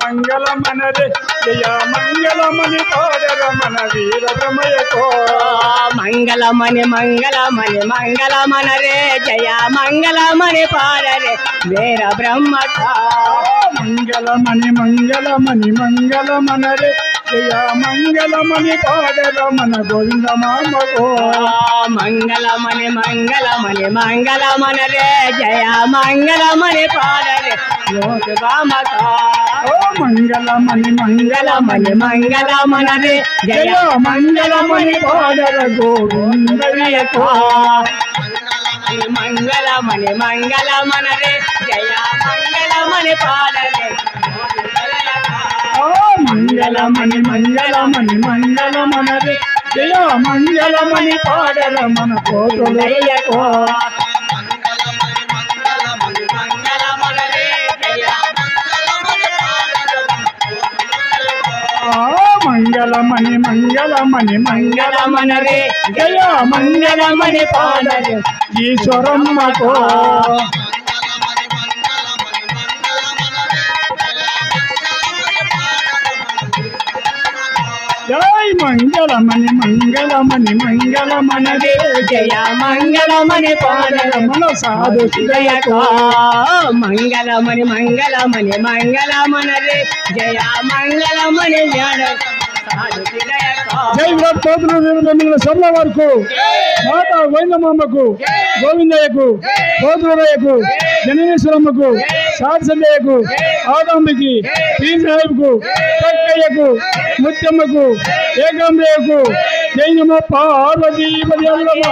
మంగళమనరే జయ మంగళమని పాడరమణ వీర రమయకో మంగళమణి మంగళమణి మంగళమన రే జయ మంగళమణి పాడరే వీర బ్రహ్మక మంగళమణి మంగళమణి మంగళమనరే జయ మంగళమని పాడరమణ గోవింద మామకో మంగళమణి మంగళమణి మంగళమన రే జయ మంగళమణి పాడరే ఓ మంగళమణి మంగళమణి మంగళమన రే జయ మంగళమని పాడర గోవింద మంగళయకో మంగళమణి మంగళమన రే జయ మంగళమణి పాడరే మంజలమణి మంగళమణి మంగళమనరే జయ మంజలమణి పాడరమణ మన ఆ మంగళమణి మంగళమణి మంగళమనరే జయ మంగళమణి పాడరే. ఈశ్వరమ్మకో మంగళమణి మంగళమణి మంగళమనరే జయ మంగళమణి పాడరే మన సాధు జయకో మంగళమణి మంగళమణి మంగళమన రే జయ మంగళమణి జ్ఞాన సాధు జయకో జై. సర్ల వరకు మాత గోవిందమ్మకు గోవిందయ్యకు పోతులయ్యకు జననేశ్వరమ్మకు శాసనకు ఆదంబికి శ్రీసాహిబ్కు కక్కయ్యకు ముత్యమ్మకు ఏకాంబయ్యకు జై పార్వతీ పర్యావరణ